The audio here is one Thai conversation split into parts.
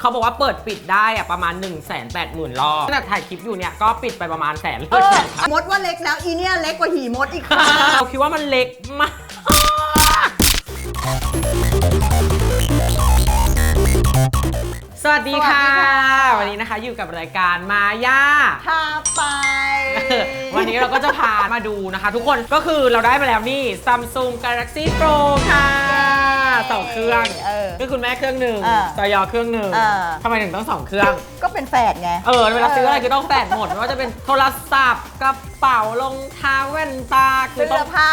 เขาบอกว่าเปิดปิดได้อะประมาณ 1 8 0 0 0 0 รอบขณะถ่ายคลิปอยู่เนี่ยก็ปิดไปประมาณแสนเลเอยอมดว่าเล็กแล้วอีเนี่ยเล็กกว่าหีมดอีกค่ะเราคิดว่ามันเล็กมาก สวัสดีค่ะสวัสดีค่ะวันนี้นะคะอยู่กับรายการมาย่าทาไปวันนี้เราก็จะพามาดูนะคะ ทุกคนก็คือเราได้มาแล้วนี่ Samsung Galaxy Pro ค่ะ สองเครื่องเออก็คุณแม่เครื่องหนึ่งเออจอยอเครื่องหนึ่งเออ ทำไมถึงต้องสองเครื่อง ก็เป็นแฝดไง เออเวลาซื้ออะไรก็ต้องแฝดหมดไม่ว่าจะเป็นโทรศัพท์กระเป๋ารองเท้าแว่นตาคืเสื้อต้อองผ้า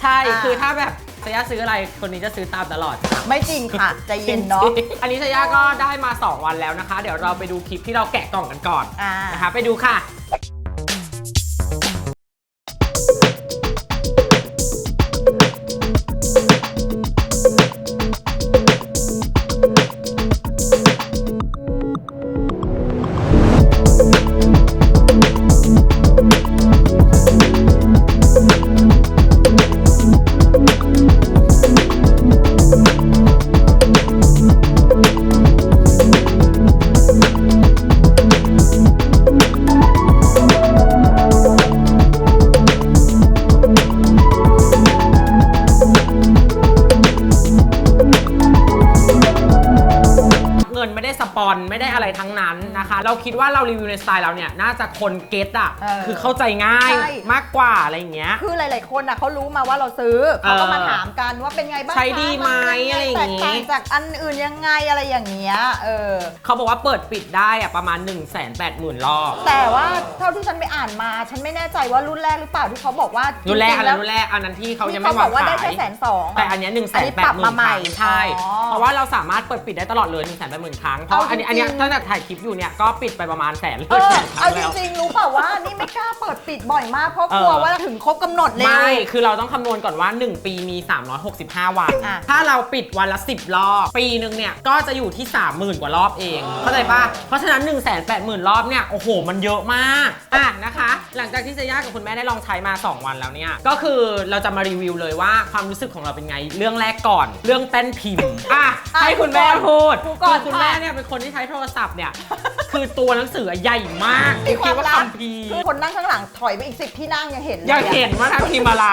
ใช่าคือถ้าแบบสยาซื้ออะไรคนนี้จะซื้อตามตลอด ไม่จริงค่ะใจเย็นเนาะ จริงๆอันนี้สยาก็ได้มา 2 วันแล้วนะคะ เดี๋ยวเราไปดูคลิปที่เราแกะกล่องกันก่อนอ่านะคะ ไปดูค่ะ ไม่ได้อะไร ทั้งนั้นนะคะ เราคิดว่าเรารีวิวในสไตล์เราเนี่ยน่าจะคนเก็ตอะเออคือเข้าใจง่ายใช่ มากกว่าอะไรอย่างเงี้ย คือหลาย ๆ คนอะเขารู้มาว่าเราซื้อเขาก็เออมาถามกันว่าเป็นไงบ้างใช้ดีไหมคะอะไรอย่างงี้ แตกต่างจากอันอื่นยังไงอะไรอย่างเงี้ยเออ เขาบอกว่าเปิดปิดได้อะประมาณ 1 8 0 0 0 0รอบ แต่ว่าเท่าที่ฉันไปอ่านมา ฉันไม่แน่ใจว่ารุ่นแรกหรือเปล่าที่เขาบอกว่ารุ่นแรกจอะไรๆแล้วรุ่นแรกอันนั้นที่เขายังที่ไม่เขาบวาองกว่าได้ขาแค่ยแสนสอง แต่อันเนี้หนึ่งแสอันนนี้แปปรัดบหมื่มานใหม่ใช่ อ๋อเพราะว่าเราสามารถเปิดปิดได้ตลอดเลย1นึ่งแสนแปดหมื่นครั้ง เพราะเอาอันนี้จริงๆ อันเนี้ยตั้งแต่ถ่ายคลิปอยู่เนี่ยก็ปิดไปประมาณแสนเลเอยอแสนครั้เอางจแล้ว ริงๆ รู้เปล่าว่านี่ไม่กล้าเปิดปิดบ่อยมาก เพราะกลัวเออ ว่าถึงครบกำหนดเร็วไม่ คือเราต้องคำนวณก่อนว่า 1 ปีมี 365 วัน อะ ถ้าเราปิดวันละ 10 รอบ ปีหนึ่งเนี่ย ก็จะอยู่ที่ 30,000 กว่ารอบเอง เข้าใจปะเพราะฉะนั้น 1 8 0 0 0 0 รอบเนี่ย โอ้โห มันเยอะมาก อะนะคะ หลังจากที่เซย่ากับคุณแม่ได้ลองใช้มา 2 วันแล้วเนี่ย ก็คือเราจะมารีวิวเลยว่าความรู้สึกของเราเป็นไง เรื่องแรกก่อน เรื่องแป้นพิมพ์ อะอะให้คุณแม่พูดกูก่อน คือคุณแม่ค่ะเนี่ยเป็นคนที่ใช้โทรศัพท์เนี่ย คือตัวหนังสือใหญ่มากมีความดว่าลับคัมภีร์คือคนนั่งข้างหลังถอยไปอีกสิบที่นั่งยังเห็นเลยอยากเห็นอะว่าทางพิมพ์อะไร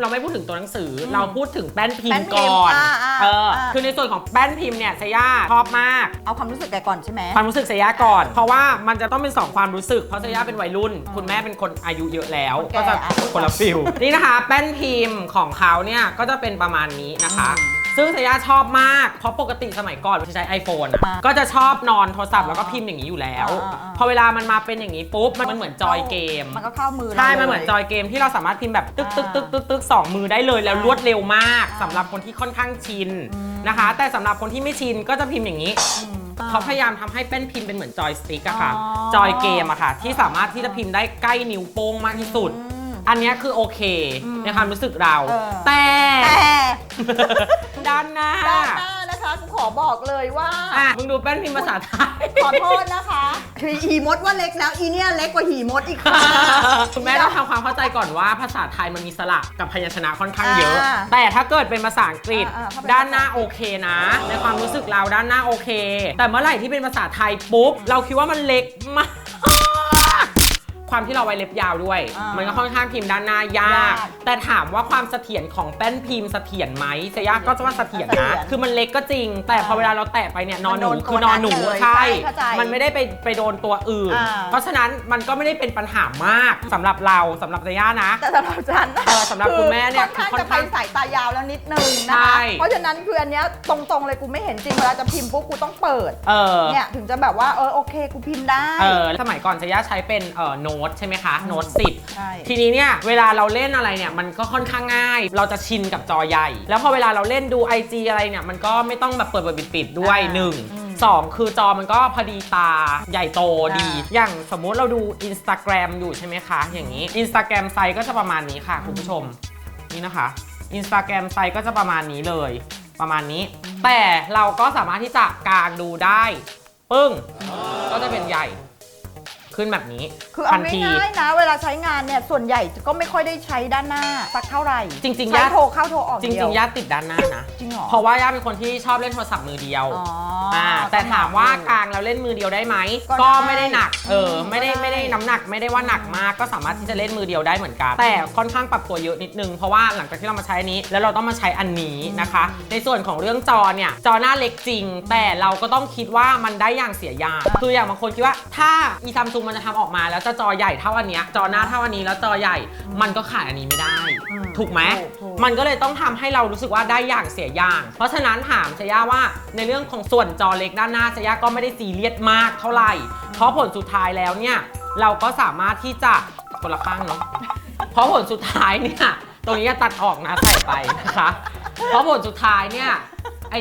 เราไม่พูดถึงตัวหนังสืออเราพูดถึงแป้นพิมแป้พ์นพิมพ์ก่อนอ่าอ่าเอออ่าคือในส่วนของแป้นพิมพ์เนี่ยเซย่าชอบมาก เอาความรู้สึกแกก่อนใช่ไหม ความรู้สึกเซย่าก่อน เพราะว่ามันจะต้องเป็นสองความรู้สึก เพราะเซย่าเป็นวัยรุ่น คุณแม่เป็นคนอายุเยอะแล้ว คนแก่ก็จะอะ คนละฟิล นี่นะคะ แป้นพิมพ์ของเขาเนี่ย ก็จะเป็นประมาณนี้นะคะ อืม ซึ่งเซย่าชอบมาก เพราะปกติสมัยก่อนที่ใช้ iPhone อะอ่าก็จะชอบนอนโทรศัพท์แล้วก็พิมพ์อย่างนี้อยู่แล้ว อ่าอ่าอ่า พอเวลามันมาเป็นอย่างนี้ปุ๊บ มันเหมือนจอยเกม มันก็เข้ามือราใช่ลมันเหมือนจอยเกมที่เราสามารถพิมพ์แบบตึกตึกตึกตึกตึกสองมือได้เลย แล้วรวดเร็วมากสำหรับคนที่ค่อนข้างชินอืมนะคะ แต่สำหรับคนที่ไม่ชินก็จะพิมพ์อย่างนี้ อืม เขาพยายามทำให้เป็นพิมพ์เป็นเหมือนจอยสติ๊กอะค่ะ อ๋อ จอยเกมอะค่ะ ที่สามารถที่จะพิมพ์ได้ใกล้นิ้วโป้งมากที่สุด อืม อันเนี้ยคือโอเคอืมในความรู้สึกเรา เออ แต่ แต่ ด้านหน้าด้านหน้านะคะกูขอบอกเลยว่า อะมึงดูแป้นพิมพ์ภาษาไทยขอโทษนะคะ คือหีมดว่าเล็กแล้วอีเนี่ยเล็กกว่าหีมดอีกค่ะ คุณแม่ต้องทำความเข้าใจก่อนว่าภาษาไทยมันมีสระกับพยัญชนะค่อนข้างเยอะ อ่าแต่ถ้าเกิดเป็นภาษาอังกฤษ อ่าอ่าถ้าเป็นด้านหน้าโอเคนะ ในความรู้สึกเราด้านหน้าโอเค แต่เมื่อไหร่ที่เป็นภาษาไทยปุ๊บ เราคิดว่ามันเล็กมาก ความที่เราไว้เล็บยาวด้วย อ่ามัมันก็ค่อนข้างพิมพ์ด้านหน้ายายากกแต่ถามว่าความเสถียรของแป้นพิมพ์เสถียรไหมเซย่าก็จะว่าเสถียรเสถีนะยรคือมันเล็กก็จริง แต่พอเวลาเราแตะไปเนี่ยนอนหนูมันโดนคือนอนหนูตัวนั้นเลยใช่ ใช่เข้าใจมันไม่ได้ไปไปโดนตัวอื่น อ่า เพราะฉะนั้นมันก็ไม่ได้เป็นปัญหามากสำหรับเราสำหรับเซย่านะ แต่สำหรับฉันเออสำหรับคุณแม่เนี่ยค่อนข้างคือค่อนจะไปข้างสายตายาวแล้วนิดนึงนะใช่ คะเพราะฉะนั้นคืออันเนี้ยตรงๆเลยกูไม่เห็นจริงเวลาจะพิมพ์ปุ๊บกูต้องเปิดเออ เนี่ยถึงจะแบบว่าเออโอเคกูพิมพ์ได้ เออสมัยก่อนเซย่าใช้เป็นเอ่อโน้ตใช่ไหมคะ โน้ตสิบใช่ ทีนี้เนี่ยเวลาเราเล่นอะไรเนี่ยมันก็ค่อนข้างง่าย เราจะชินกับจอใหญ่ แล้วพอเวลาเราเล่นดู IG อะไรเนี่ยมันก็ไม่ต้องแบบเปิดเปิดปิดปิดๆด้วยอ่าหนึ่งอืมสองคือจอมันก็พอดีตาใหญ่โตดี อ่า อย่างสมมุติเราดู Instagram อยู่ใช่ไหมคะ อย่างนี้ Instagram ไซส์ก็จะประมาณนี้ค่ะคุณผู้ชม นี่นะคะ Instagram ไซส์ก็จะประมาณนี้เลย ประมาณนี้ แต่เราก็สามารถที่จะกางดูได้ ปึ้ง ก็จะเป็นใหญ่ ขึ้นแบบนี้คือเอาทันที ง่ายๆนะ เวลาใช้งานเนี่ย ส่วนใหญ่ก็ไม่ค่อยได้ใช้ด้านหน้า สักเท่าไหร่จริงๆใช้ย่า โทรเข้าโทรออกจเดีริยวงๆย่าติดด้านหน้านะ จริงเหรอเพราะว่าย่าเป็นคนที่ชอบเล่นโทรศัพท์มือเดียวอ๋ออ่าแต่ถามว่ากลางแล้วเล่นมือเดียวได้ไหม ก็ก็ได้ไม่ได้หนัก เอออืมไม่ได้ก็ได้ ไม่ได้น้ำหนักไม่ได้ว่าหนักมาก ก็สามารถที่จะเล่นมือเดียวได้เหมือนกัน แต่ค่อนข้างปรับตัวเยอะนิดนึง เพราะว่าหลังจากที่เรามาใช้อันนี้ แล้วเราต้องมาใช้อันนี้นะคะ ในส่วนของเรื่องจอเนี่ย จอหน้าเล็กจริง แต่เราก็ต้องคิดว่ามันได้อย่างเสียอย่าง คืออย่างบางคนคิดว่าถ้าอีซัมซุงมันจะทำออกมาแล้วจะจอใหญ่เท่าอันเนี้ยจอหน้าเท่าอันนี้แล้วจอใหญ่ มันก็ขายอันนี้ไม่ได้ อืมถูกไหมถูกถูก มันก็เลยต้องทำให้เรารู้สึกว่าได้อย่างเสียอย่าง เพราะฉะนั้นถามเซย่าว่าในเรื่องของส่วนจอเล็กด้านหน้าเซย่าก็ไม่ได้ซีเรียสมากเท่าไหร่ เพราะผลสุดท้ายแล้วเนี่ยเราก็สามารถที่จะคนละข้างเนาะ เพราะผลสุดท้ายเนี่ย ตรงนี้จะตัดออกนะใส่ไปนะคะ เพราะผลสุดท้ายเนี่ยไอ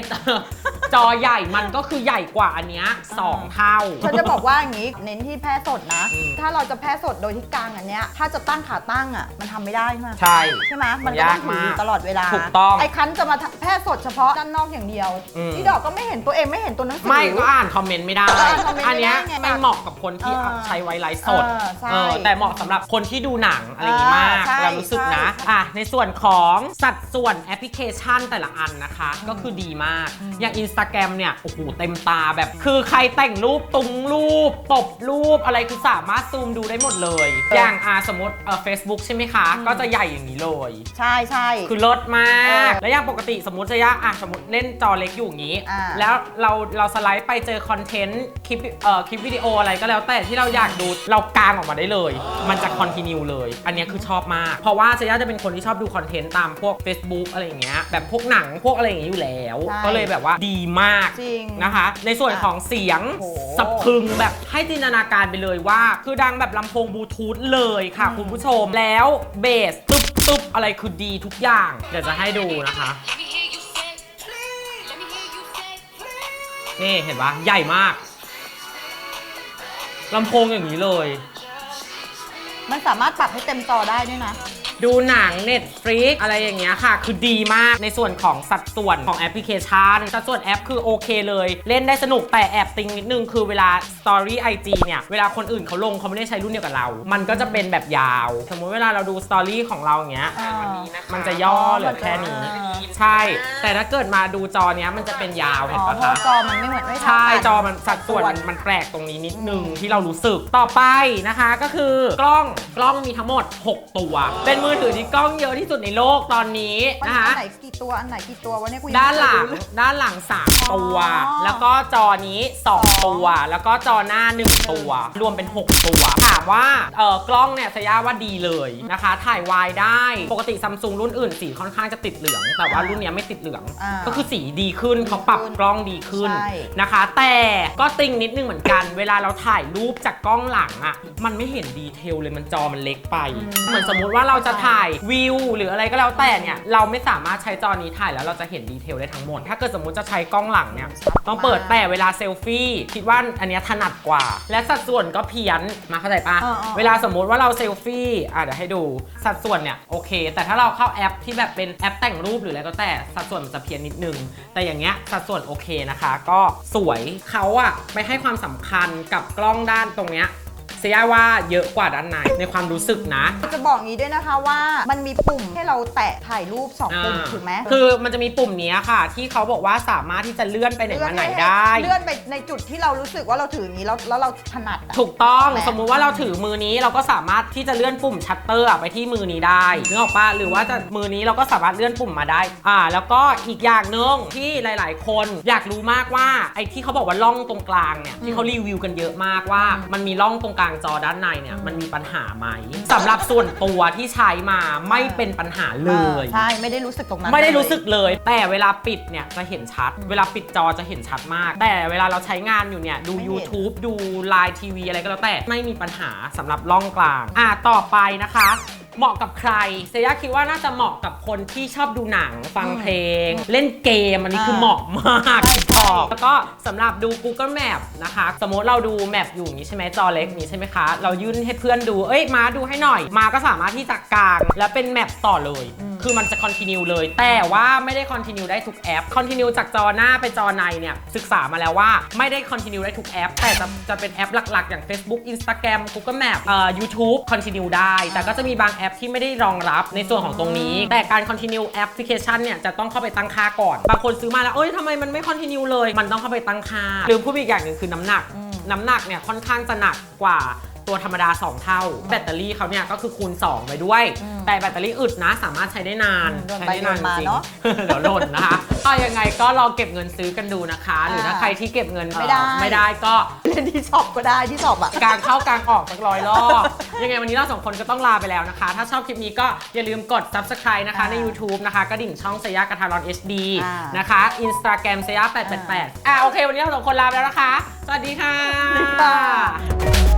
จอใหญ่มันก็คือใหญ่กว่าอันเนี้ยสองเท่า ฉันจะบอกว่าอย่างนี้เน้นที่แพร่สดนะอืมถ้าเราจะแพร่สดโดยที่กลางอันเนี้ยถ้าจะตั้งขาตั้งอะมันทำไม่ได้ใช่ไหมใช่ ใช่ไหมมัมันนก็ต้องยากถือมากอยู่ตลอดเวลาถูกต้อง ไอ้คันจะมาแพร่สดเฉพาะด้านนอกอย่างเดียวอืมที่ดอกก็ไม่เห็นตัวเองไม่เห็นตัวหนังสือ ไม่ก็อ่านคอมเมนต์ไม่ได้อ่านคอมเมนต์ไม่ได้อันเนี้ยไงไม่เหมาะกับคนที่เออใช้ไว้ไลฟ์สดเออใช่เออแต่เหมาะสำหรับคนที่ดูหนังอะไรอย่างงี้มากเออใช่เรารู้สึกนะใช่ อะในส่วนของสัดส่วนแอปพลิเคชันแต่ละอันนะคะ ก็คือดีมากอย่าง Instagram เนี่ยโอ้โหเต็มตาแบบ คือใครแต่งรูปตุงรูป ตบรูปอะไรคือสามารถซูมดูได้หมดเลย อย่างอะสมมติเออ Facebook ใช่ไหมคะ ก็จะใหญ่อย่างนี้เลย ใช่ใช่ คือเลิศมาก เออแล้วอย่างปกติสมมติจะยะอะสมมติเล่นจอเล็กอยู่อย่างนี้ อ่า แล้วเราเราสไลด์ไปเจอคอนเทนต์คลิปเอ่อคลิปวิดีโออะไรก็แล้วแต่ที่เราอยากดูเรากางออกมาได้เลย มันจะคอนติเนียเลย อันเนี้ยคือชอบมาก เพราะว่าเซย่าจะเป็นคนที่ชอบดูคอนเทนต์ตามพวก Facebook อะไรอย่างเงี้ยแบบพวกหนังพวกอะไรอย่างเงี้ยอยู่แล้ว ใช่ ก็เลยแบบว่าดีมากจริงนะคะ ในส่วนของเสียงโอ้โห สะพรึงแบบให้จินตนาการไปเลยว่า คือดังแบบลำโพงบลูทูธเลยค่ะ คุณผู้ชมแล้วเบสตึ๊บตึ๊บอะไรคือดีทุกอย่าง เดี๋ยวจะให้ดูนะคะ Let me hear you say, please. Let me hear you say, please. นี่เห็นปะใหญ่มากลำโพงอย่างนี้เลย มันสามารถปรับให้เต็มจอได้ด้วยนะ ดูหนัง Netflix อะไรอย่างเงี้ยค่ะ คือดีมากในส่วนของสัดส่วนของแอปพลิเคชันสัดส่วนแอปคือโอเคเลย เล่นได้สนุกแต่แอบติงนิดนึง คือเวลา Story IG เนี่ย เวลาคนอื่นเขาลงเขาไม่ได้ใช้รุ่นเดียวกับเรา มันก็จะเป็นแบบยาว สมมุติเวลาเราดู Story ของเราอย่างเงี้ย อ่า มันจะย่อเหลือแค่นี้อ่าใช่ แต่ถ้าเกิดมาดูจอเนี้ยมันจะเป็นยาวอ๋เห็อนปะเพราะคะ จอมันไม่เหมือนไม่เท่าใช่กันจอมันสัดส่วนมันมันแปลกตรงนี้นิดนึงที่เรารู้สึกต่อไปนะคะก็คือกล้องกล้องมีทั้งหมด 6 ตัว เป็นมือถือที่กล้องเยอะที่สุดในโลกตอนนี้มันนะคะอันไหนกี่ตัวอันไหนกี่ตัววะเนี่ยกูยังด้านหลังไม่รู้เลยด้านหลัง3ตัว อ๋อ แล้วก็จอนี้2ตัว แล้วก็จอหน้า1ตัว รวมเป็น6ตัวถามว่าเออกล้องเนี่ยสยาว่าดีเลยนะคะ ถ่ายวายได้ ปกติซัมซุงรุ่นอื่นสีค่อนข้างจะติดเหลือง แต่ว่ารุ่นเนี้ยไม่ติดเหลือง อ่าก็คือสีดีขึ้นเขาปรับกล้องดีขึ้นใช่ นะคะ แต่ก็ติงนิดนึงเหมือนกัน เวลาเราถ่ายรูปจากกล้องหลังอะ่ะ มันไม่เห็นดีเทลเลยมันจอมันเล็กไป เหมือนสมมุติว่าเราจะถ่ายวิวหรืออะไรก็แล้วแต่เนี่ยเราไม่สามารถใช้จอนี้ถ่ายแล้วเราจะเห็นดีเทลได้ทั้งหมด ถ้าเกิดสมมุติจะใช้กล้องหลังเนี่ยต้องเปิดแต่เวลาเซลฟี่คิดว่าอันเนี้ยถนัดกว่า และสัดส่วนก็เพี้ยนมาเข้าใจปะอ่าๆเวลาสมมุติว่าเราเซลฟี่อะเดี๋ยวให้ดูสัดส่วนเนี่ยโอเค แต่ถ้าเราเข้าแอปที่แบบเป็นแอปแต่งรูปหรืออะไรก็แต่สัดส่วนมันจะเพี้ยนนิดนึง แต่อย่างเงี้ยสัดส่วนโอเคนะคะ ก็สวยเขาอะไปให้ความสำคัญกับกล้องด้านตรงเนี้ย เสียว่าเยอะกว่าด้านในในความรู้สึกนะ จะบอกงี้ด้วยนะคะว่ามันมีปุ่มให้เราแตะถ่ายรูป 2 ปุ่มอ่าถูกไหมคือมันจะมีปุ่มเนี้ยค่ะ ที่เขาบอกว่าสามารถที่จะเลื่อนไปไหนมาไหนได้ เลื่อนไปในจุดที่เรารู้สึกว่าเราถืออย่างนี้แล้วแล้วเราถนัดอะ ถูกต้องใช่ไหม สมมุติว่าเราถือมือนี้เราก็สามารถที่จะเลื่อนปุ่มชัตเตอร์อะไปที่มือนี้ได้นึกออกปะหรือว่าจะมือนี้เราก็สามารถเลื่อนปุ่มมาได้อ่าแล้วก็อีกอย่างหนึ่งที่หลาย ๆ คนอยากรู้มากว่าไอ้ที่เขาบอกว่าล่องตรงกลางเนี่ยที่เขารีวิวกันเยอะมากว่า มันมีล่องตรงกลางจอด้านในเนี่ยมันมีปัญหาไหมสำหรับส่วนตัวที่ใช้มาไม่เป็นปัญหาเลยใช่ ไม่ได้รู้สึกตรงนั้นไม่ได้เลยรู้สึกเลย แต่เวลาปิดเนี่ยจะเห็นชัด เวลาปิดจอจะเห็นชัดมาก แต่เวลาเราใช้งานอยู่เนี่ยดูไม่เห็น YouTube ดูไลน์ทีวีอะไรก็แล้วแต่ไม่มีปัญหาสำหรับล่องกลาง อะต่อไปนะคะ เหมาะกับใครเซย่าคิดว่าน่าจะเหมาะกับคนที่ชอบดูหนังฟังเพลง เล่นเกมอันนี้คือเหมาะมากใช่ใช่ชอบแล้วก็สำหรับดู Google Map นะคะ สมมติเราดูแมปอยู่อย่างนี้ใช่ไหมจอเล็กนี้ใช่ไหมคะ เรายื่นให้เพื่อนดูเอ้ยมาดูให้หน่อย มาก็สามารถที่จะกาง แล้วเป็นแมปต่อเลยอืม คือมันจะคอนติเนียเลย แต่ว่าไม่ได้คอนติเนียได้ทุกแอปคอนติเนียจากจอหน้าไปจอในเนี่ยศึกษามาแล้วว่าไม่ได้คอนติเนียได้ทุกแอป แต่จะจะเป็นแอปหลักๆ อย่าง Facebook Instagram Google Map เอ่อ YouTube คอนติเนียได้ แต่ก็จะมีบางแอปที่ไม่ได้รองรับในส่วนของตรงนี้ แต่การคอนติเนียแอปพลิเคชันเนี่ยจะต้องเข้าไปตั้งค่าก่อน บางคนซื้อมาแล้วเอ้ยทำไมมันไม่คอนติเนียเลย มันต้องเข้าไปตั้งค่าลืมพูดอีกอย่างหนึ่งคือน้ำหนักน้ำหนักเนี่ยค่อนข้างจะหนักกว่า ตัวธรรมดา 2 เท่า แบตเตอรี่เขาเนี่ยก็คือคูณ 2 ไปด้วย แต่แบตเตอรี่อึดนะ สามารถใช้ได้นานอืมโดนใช้ไปได้นานโดนมาจริงเนอะเดี๋ยวหล่นนะคะก็ยังไงก็ลองเก็บเงินซื้อกันดูนะคะ หรือถ้าอ่าใครที่เก็บเงินไม่ได้เอ่อไม่ได้ก็เล่นที่ช็อปก็ได้ที่ช็อปอะกลางเข้ากลางออกสักร้อยรอบยังไงวันนี้เราสองคนก็ต้องลาไปแล้วนะคะ ถ้าชอบคลิปนี้ก็อย่าลืมกด subscribe นะคะอ่าใน YouTube นะคะกระดิ่งช่องสยากระทารอน HD อ่านะคะ Instagram สยา888อ่าโอเค วันนี้เราสองคนลาไปแล้วนะคะ สวัสดีค่ะสวัสดีค่ะ